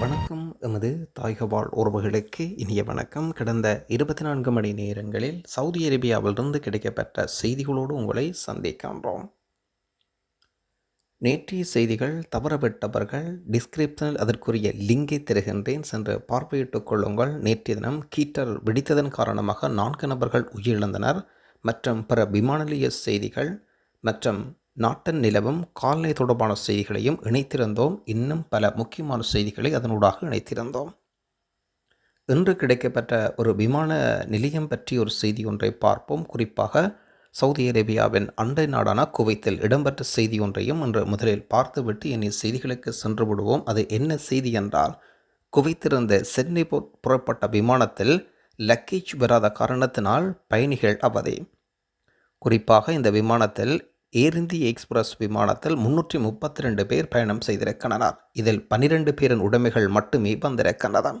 வணக்கம். எமது தாய்கவாழ் உறவுகளுக்கு இனிய வணக்கம். கடந்த இருபத்தி நான்கு மணி நேரங்களில் சவுதி அரேபியாவிலிருந்து கிடைக்கப்பட்ட செய்திகளோடு உங்களை சந்திக்கின்றோம். நேற்றைய செய்திகள் தவறவிட்டவர்கள் டிஸ்கிரிப்ஷனில் அதற்குரிய லிங்கை தருகின்றேன் சென்று பார்வையிட்டுக் கொள்ளுங்கள். நேற்றைய தினம் கீட்டர் வெடித்ததன் காரணமாக நான்கு நபர்கள் உயிரிழந்தனர். மற்றும் பிற விமான நிலைய செய்திகள் மற்றும் நாட்டன் நிலவும் கால்நடை தொடர்பான செய்திகளையும் இணைத்திருந்தோம். இன்னும் பல முக்கியமான செய்திகளை அதனூடாக இணைத்திருந்தோம். இன்று கிடைக்கப்பட்ட ஒரு விமான நிலையம் பற்றி ஒரு செய்தி ஒன்றை பார்ப்போம். குறிப்பாக சவுதி அரேபியாவின் அண்டை நாடான குவைத்தில் இடம்பெற்ற செய்தி ஒன்றையும் இன்று முதலில் பார்த்துவிட்டு இனி செய்திகளுக்கு சென்று விடுவோம். அது என்ன செய்தி என்றால் குவைத்திருந்த சென்னை போ புறப்பட்ட விமானத்தில் லக்கேஜ் வராத காரணத்தினால் பயணிகள் அவதி. குறிப்பாக இந்த விமானத்தில் ஏர் இந்திய எக்ஸ்பிரஸ் விமானத்தில் முன்னூற்றி முப்பத்தி ரெண்டு பேர் பயணம் செய்திருக்கின்றனர். இதில் பன்னிரண்டு பேரின் உடைமைகள் மட்டுமே வந்திருக்கின்றன.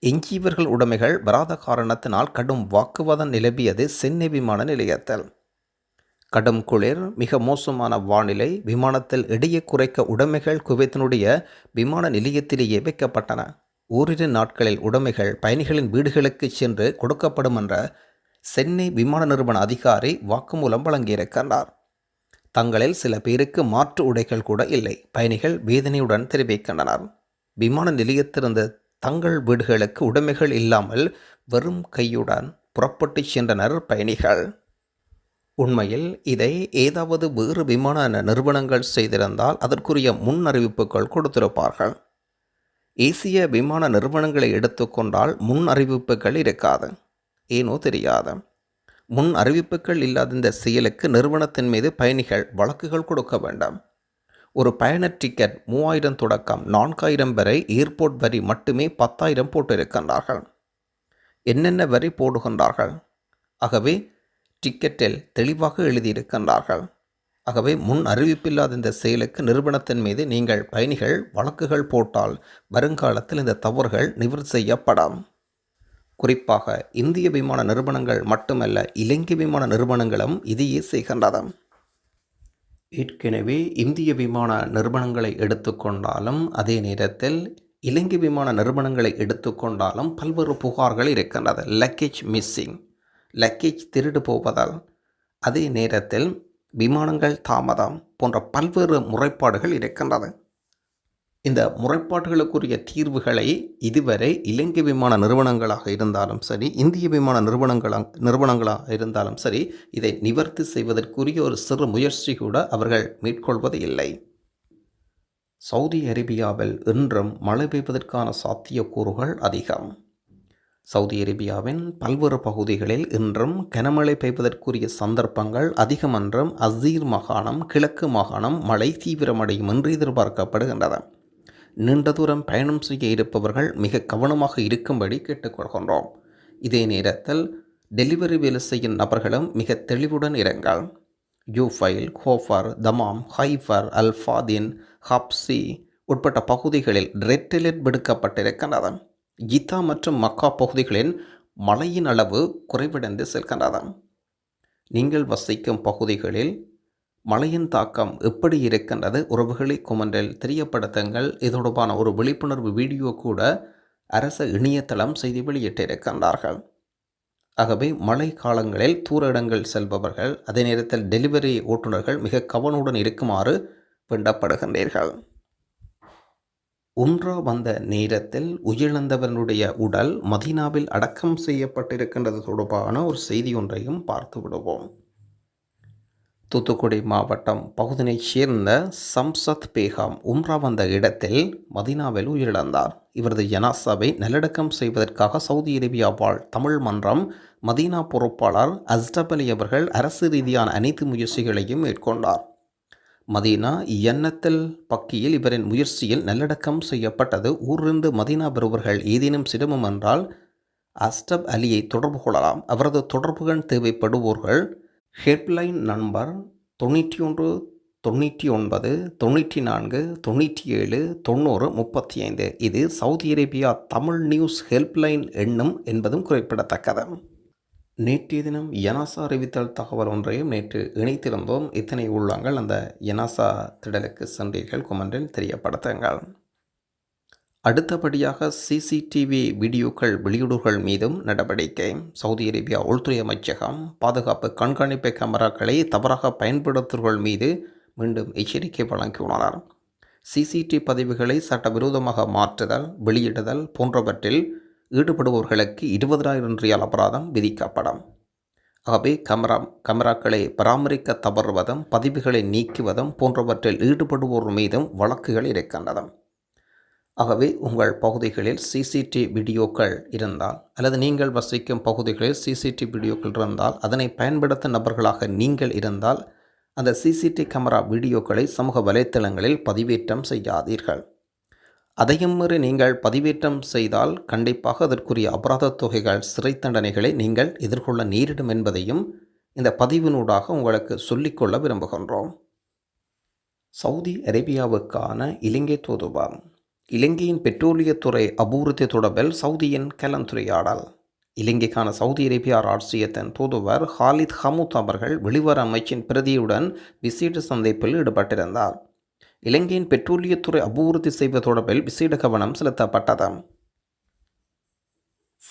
எஞ்சியவர்கள் உடைமைகள் வராத காரணத்தினால் கடும் வாக்குவாதம் நிலவியது சென்னை விமான நிலையத்தில். கடும் குளிர் மிக மோசமான வானிலை விமானத்தில் இடையே குறைக்க உடைமைகள் குவைத்தினுடைய விமான நிலையத்திலேயே வைக்கப்பட்டன. ஓரிரு நாட்களில் உடைமைகள் பயணிகளின் வீடுகளுக்கு சென்று கொடுக்கப்படும் என்ற சென்னை விமான நிறுவன அதிகாரி வாக்குமூலம் வழங்கியிருக்கிறார். தங்களில் சில பேருக்கு மாற்று உடைகள் கூட இல்லை. பயணிகள் வேதனையுடன் தெரிவிக்கின்றனர். விமான நிலையத்திலிருந்து தங்கள் வீடுகளுக்கு உடைமைகள் இல்லாமல் வெறும் கையுடன் புறப்பட்டு சென்றனர் பயணிகள். உண்மையில் இதை ஏதாவது வேறு விமான நிறுவனங்கள் செய்திருந்தால் அதற்குரிய முன் அறிவிப்புகள் கொடுத்திருப்பார்கள். ஏசிய விமான நிறுவனங்களை எடுத்துக்கொண்டால் முன் அறிவிப்புகள் இருக்காது. ஏனோ தெரியாத. முன் அறிவிப்புகள் இல்லாத இந்த செயலுக்கு நிறுவனத்தின் மீது பயணிகள் வழக்குகள் கொடுக்க வேண்டாம். ஒரு பயண டிக்கெட் மூவாயிரம் தொடக்கம் நான்காயிரம் வரை ஏர்போர்ட் வரி மட்டுமே பத்தாயிரம் போட்டிருக்கின்றார்கள். என்னென்ன வரி போடுகின்றார்கள்? ஆகவே டிக்கெட்டில் தெளிவாக எழுதியிருக்கின்றார்கள். ஆகவே முன் அறிவிப்பில்லாத இந்த செயலுக்கு நிறுவனத்தின் மீது நீங்கள் பயணிகள் வழக்குகள் போட்டால் வருங்காலத்தில் இந்த தவறுகள் நிவர்த்தி செய்யப்படும். குறிப்பாக இந்திய விமான நிறுவனங்கள் மட்டுமல்ல இலங்கை விமான நிறுவனங்களும் இதையே செய்கின்றது ஏற்கனவே இந்திய விமான நிறுவனங்களை எடுத்துக்கொண்டாலும் அதே நேரத்தில் இலங்கை விமான நிறுவனங்களை எடுத்துக்கொண்டாலும் பல்வேறு புகார்கள் இருக்கின்றது லக்கேஜ் மிஸ்ஸிங் லக்கேஜ் திருடு போவதால் அதே நேரத்தில் விமானங்கள் தாமதம் போன்ற பல்வேறு முறைப்பாடுகள் இருக்கின்றது இந்த முறைப்பாடுகளுக்குரிய தீர்வுகளை இதுவரை இலங்கை விமான நிறுவனங்களாக இருந்தாலும் சரி இந்திய விமான நிறுவனங்களாக நிறுவனங்களாக இருந்தாலும் சரி இதை நிவர்த்தி செய்வதற்குரிய ஒரு சிறு முயற்சி கூட அவர்கள் மேற்கொள்வது இல்லை சவுதி அரேபியாவில் இன்றும் மழை பெய்வதற்கான சாத்தியக்கூறுகள் அதிகம். சவுதி அரேபியாவின் பல்வேறு பகுதிகளில் இன்றும் கனமழை பெய்வதற்குரிய சந்தர்ப்பங்கள் அதிகமன்றும் அசீர் மாகாணம் கிழக்கு மாகாணம் மழை தீவிரமடையும் என்று எதிர்பார்க்கப்படுகின்றன. நீண்ட தூரம் பயணம் செய்ய இருப்பவர்கள் மிக கவனமாக இருக்கும்படி கேட்டுக்கொள்கின்றோம். இதே நேரத்தில் டெலிவரி வேலை செய்யும் நபர்களும் மிக தெளிவுடன் இருங்கள். யூஃபைல் கோஃபர் தமாம் ஹைஃபர் அல்ஃபாதின் ஹப்சி உட்பட்ட பகுதிகளில் ரெட் அலர்ட் விடுக்கப்பட்டிருக்கின்றது. கீதா மற்றும் மக்கா பகுதிகளின் மழையின் அளவு குறைவடைந்து செல்கின்றது. நீங்கள் வசிக்கும் பகுதிகளில் மழையின் தாக்கம் எப்படி இருக்கின்றது? உறவுகளை குமண்டில் தெரியப்படுத்துங்கள். இது தொடர்பான ஒரு விழிப்புணர்வு வீடியோ கூட அரச இணையதளம் செய்தி வெளியிட்டிருக்கின்றார்கள். ஆகவே மழை காலங்களில் தூர இடங்கள் செல்பவர்கள் அதே நேரத்தில் டெலிவரி ஓட்டுநர்கள் மிக கவனுடன் இருக்குமாறு வேண்டப்படுகின்றீர்கள். உம்ரா வந்த நேரத்தில் உயிரிழந்தவனுடைய உடல் மதீனாவில் அடக்கம் செய்யப்பட்டிருக்கின்றது தொடர்பான ஒரு செய்தி ஒன்றையும் பார்த்து விடுவோம் தூத்துக்குடி மாவட்டம் பகுதியைச் சேர்ந்த சம்சத் பேகாம் உம்ரா வந்த இடத்தில் மதீனாவில் உயிரிழந்தார். இவரது ஜனாசாவை நல்லடக்கம் செய்வதற்காக சவுதி அரேபியா வாழ் தமிழ் மன்றம் மதீனா பொறுப்பாளர் அஸ்டப் அலி அவர்கள் அரசு ரீதியான அனைத்து முயற்சிகளையும் மேற்கொண்டார். மதீனா எண்ணத்தில் பக்கியில் இவரின் முயற்சியில் நல்லடக்கம் செய்யப்பட்டது. ஊரிருந்து மதீனா வருபவர்கள் ஏதேனும் சிரமம் என்றால் அஸ்டப் அலியை தொடர்பு கொள்ளலாம். அவரது தொடர்புகள் தேவைப்படுவோர்கள் ஹெல்ப்லைன் நம்பர் தொண்ணூற்றி ஒன்று தொண்ணூற்றி ஒன்பது தொண்ணூற்றி நான்கு தொண்ணூற்றி ஏழு தொண்ணூறு முப்பத்தி ஐந்து இது Saudi Arabia Tamil news helpline எண்ணும் என்பதும் குறிப்பிடத்தக்கது. நேற்றைய தினம் யனாசா அறிவித்தல் தகவல் ஒன்றையும் நேற்று இணைத்திருந்தோம். இத்தனை உள்ளங்கள் அந்த யனாசா திடலுக்கு சென்றீர்கள். குமன்றில் தெரியப்படுத்துங்கள். அடுத்தபடியாக சிசிடிவி வீடியோக்கள் வெளியீடுகள் மீதும் நடவடிக்கை. சவுதி அரேபியா உள்துறை அமைச்சகம் பாதுகாப்பு கண்காணிப்பு கேமராக்களை தவறாக பயன்படுத்துவர்கள் மீது மீண்டும் எச்சரிக்கை வழங்கியுள்ளனர். சிசிடி பதிவுகளை சட்டவிரோதமாக மாற்றுதல் வெளியிடுதல் போன்றவற்றில் ஈடுபடுபவர்களுக்கு இருபதாயிரம் ரியால் அபராதம் விதிக்கப்படும். ஆகவே கமரா கமராக்களை பராமரிக்க தவறுவதும் பதிவுகளை நீக்குவதும் போன்றவற்றில் ஈடுபடுவோர் மீதும் வழக்குகள் இருக்கின்றன. ஆகவே உங்கள் பகுதிகளில் சிசிடி வீடியோக்கள் இருந்தால் அல்லது நீங்கள் வசிக்கும் பகுதிகளில் சிசிடி வீடியோக்கள் இருந்தால் அதனை பயன்படுத்த நபர்களாக நீங்கள் இருந்தால் அந்த சிசிடி கேமரா வீடியோக்களை சமூக வலைத்தளங்களில் பதிவேற்றம் செய்யாதீர்கள். அதையும் மீறி நீங்கள் பதிவேற்றம் செய்தால் கண்டிப்பாக அதற்குரிய அபராத தொகைகள் சிறை தண்டனைகளை நீங்கள் எதிர்கொள்ள நேரிடும் என்பதையும் இந்த பதிவினூடாக உங்களுக்கு சொல்லிக்கொள்ள விரும்புகின்றோம். சவுதி அரேபியாவுக்கான இலங்கை தூதுவர் இலங்கையின் பெட்ரோலியத்துறை அபூர்த்தி தொடர்பில் சவுதியின் கலந்துரையாடல். இலங்கைக்கான சவுதி அரேபியா ராட்சியத்தின் தூதுவர் ஹாலித் ஹமூத் அவர்கள் வெளிவர அமைச்சின் பிரதியுடன் விசேட சந்திப்பில் ஈடுபட்டிருந்தார். இலங்கையின் பெட்ரோலியத்துறை அபிவிருத்தி செய்வது தொடர்பில் விசேட கவனம் செலுத்தப்பட்டது.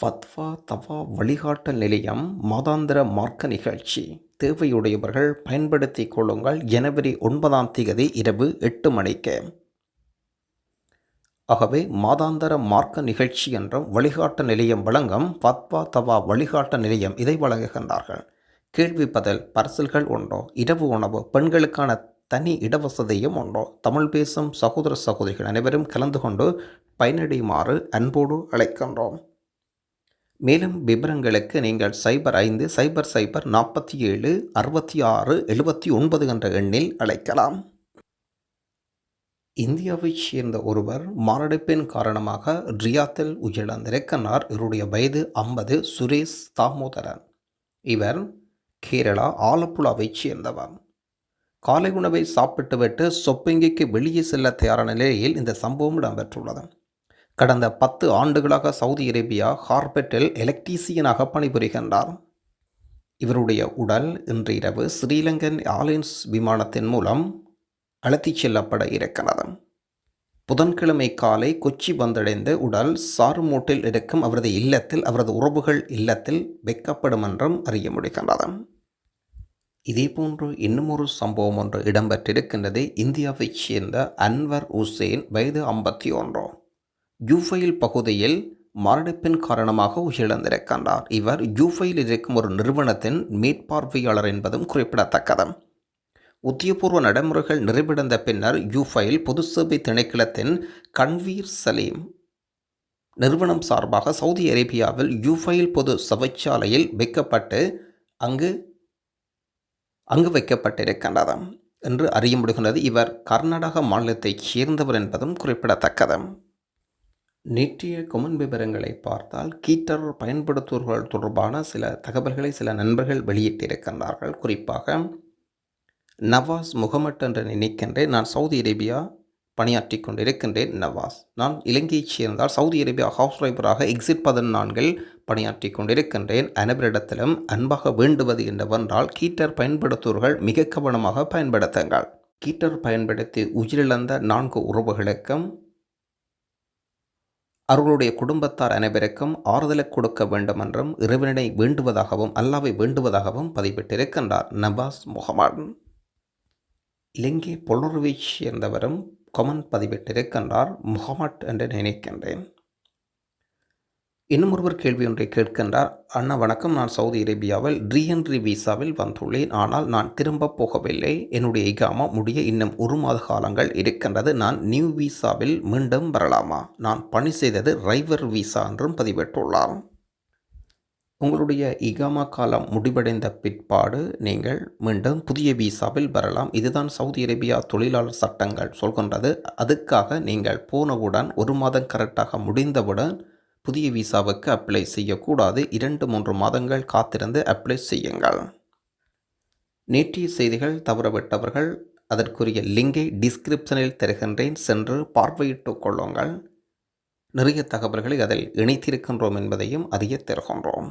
ஃபத்வா தவா வழிகாட்டல் நிலையம் மாதாந்திர மார்க்க நிகழ்ச்சி. தேவையுடையவர்கள் பயன்படுத்திக் கொள்ளுங்கள். ஜனவரி ஒன்பதாம் தேதி இரவு எட்டு மணிக்கு. ஆகவே மாதாந்தர மார்க்க நிகழ்ச்சி என்றும் வழிகாட்ட நிலையம் வழங்கும் பத்வா தவா வழிகாட்ட நிலையம் இதை வழங்குகின்றார்கள். கேள்வி பதில் பரிசல்கள் உண்டோ இரவு உணவு பெண்களுக்கான தனி இடவசதியும் உண்டோ தமிழ் பேசும் சகோதர சகோதரிகள் அனைவரும் கலந்து கொண்டு பயனடையுமாறு அன்போடு அழைக்கின்றோம். மேலும் விவரங்களுக்கு நீங்கள் சைபர் ஐந்து சைபர் சைபர் நாற்பத்தி ஏழு அறுபத்தி ஆறு எழுபத்தி ஒன்பது என்ற எண்ணில் அழைக்கலாம். இந்தியாவைச் சேர்ந்த ஒருவர் மாரடைப்பின் காரணமாக ரியாத்தில் உயிரிழந்திருக்கிறார். இவருடைய வயது ஐம்பது. சுரேஷ் தாமோதரன். இவர் கேரளா ஆலப்புழாவைச் சேர்ந்தவர். காலை உணவை சாப்பிட்டுவிட்டு சொப்பிங்கிக்கு வெளியே செல்ல தயாரான நிலையில் இந்த சம்பவம் இடம்பெற்றுள்ளது. கடந்த பத்து ஆண்டுகளாக சவுதி அரேபியா ஹார்பெட்டில் எலக்ட்ரீசியனாக பணிபுரிகின்றார். இவருடைய உடல் இன்று இரவு ஸ்ரீலங்கன் ஏர்லைன்ஸ் விமானத்தின் மூலம் அழைத்துச் செல்லப்பட இருக்கிறது புதன்கிழமை காலை கொச்சி வந்தடைந்த உடல் சாருமூட்டில் இருக்கும் அவரது இல்லத்தில் அவரது உறவுகள் இல்லத்தில் வைக்கப்படும் என்றும் அறிய முடிகின்றது. இதேபோன்று இன்னும் ஒரு சம்பவம் ஒன்று இடம்பெற்றிருக்கின்றது. இந்தியாவைச் சேர்ந்த அன்வர் உசேன் வயது ஐம்பத்தி ஒன்று ஜூஃபைல் பகுதியில் மரணிப்பின் காரணமாக உயிரிழந்திருக்கின்றார். இவர் ஜூஃபையில் இருக்கும் ஒரு நிறுவனத்தின் மேற்பார்வையாளர் என்பதும் குறிப்பிடத்தக்கது. உத்தியபூர்வ நடைமுறைகள் நிறைவடைந்த பின்னர் யூஃபைல் பொது சேவை திணைக்களத்தின் கன்வீர் சலீம் நிறுவனம் சார்பாக சவுதி அரேபியாவில் யூஃபைல் பொது சபைச்சாலையில் வைக்கப்பட்டு அங்கு அங்கு வைக்கப்பட்டிருக்கின்றது என்று அறிய முடிகின்றது. இவர் கர்நாடக மாநிலத்தைச் சேர்ந்தவர் என்பதும் குறிப்பிடத்தக்கது. நேற்றைய கொமன் விவரங்களை பார்த்தால் கீட்டர் பயன்படுத்துவர்கள் தொடர்பான சில தகவல்களை சில நண்பர்கள் வெளியிட்டிருக்கின்றார்கள். குறிப்பாக நவாஸ் முகமட் என்று நினைக்கின்றேன். நான் சவுதி அரேபியா பணியாற்றி கொண்டிருக்கின்றேன் நவாஸ். நான் இலங்கையைச் சேர்ந்தால் சவுதி அரேபியா ஹவுஸ் டிரைவராக எக்ஸிட் பதினான்கில் பணியாற்றி கொண்டிருக்கின்றேன். அனைவரிடத்திலும் அன்பாக வேண்டுவது என்னவென்றால் கீட்டர் பயன்படுத்துவர்கள் மிக கவனமாக பயன்படுத்துங்கள். கீட்டர் பயன்படுத்தி உயிரிழந்த நான்கு உறவுகளுக்கும் அவர்களுடைய குடும்பத்தார் அனைவருக்கும் ஆறுதலை கொடுக்க வேண்டும் என்றும் இறைவனை வேண்டுவதாகவும் அல்லாவை வேண்டுவதாகவும் பதிவிட்டிருக்கின்றார் நபாஸ் முகமது இலங்கை பொலர்வீச் சேர்ந்தவரும் கொமன் பதிவிட்டிருக்கின்றார் முகமட் என்று நினைக்கின்றேன். இன்னும் ஒருவர் கேள்வி ஒன்றை கேட்கின்றார். அண்ணா வணக்கம். நான் சவுதி அரேபியாவில் ரீஎன்ட்ரி விசாவில் வந்துள்ளேன். ஆனால் நான் திரும்ப போகவில்லை. என்னுடைய இகாமா முடிய இன்னும் ஒரு மாத காலங்கள் இருக்கின்றது. நான் நியூ விசாவில் மீண்டும் வரலாமா? நான் பணி செய்தது ரைவர் விசா என்றும் பதிவிட்டுள்ளார் உங்களுடைய இகாமா காலம் முடிவடைந்த பிற்பாடு நீங்கள் மீண்டும் புதிய விசாவில் வரலாம். இதுதான் சவுதி அரேபியா தொழிலாளர் சட்டங்கள் சொல்கின்றது. அதுக்காக நீங்கள் போனவுடன் ஒரு மாதம் கரெக்டாக முடிந்தவுடன் புதிய விசாவுக்கு அப்ளை செய்யக்கூடாது. இரண்டு மூன்று மாதங்கள் காத்திருந்து அப்ளை செய்யுங்கள். நேற்றைய செய்திகள் தவறவிட்டவர்கள் அதற்குரிய லிங்கை டிஸ்கிரிப்ஷனில் தருகின்றேன். சென்று பார்வையிட்டு கொள்ளுங்கள். நிறைய தகவல்களை அதில் இணைத்திருக்கின்றோம் என்பதையும் அறிய தருகின்றோம்.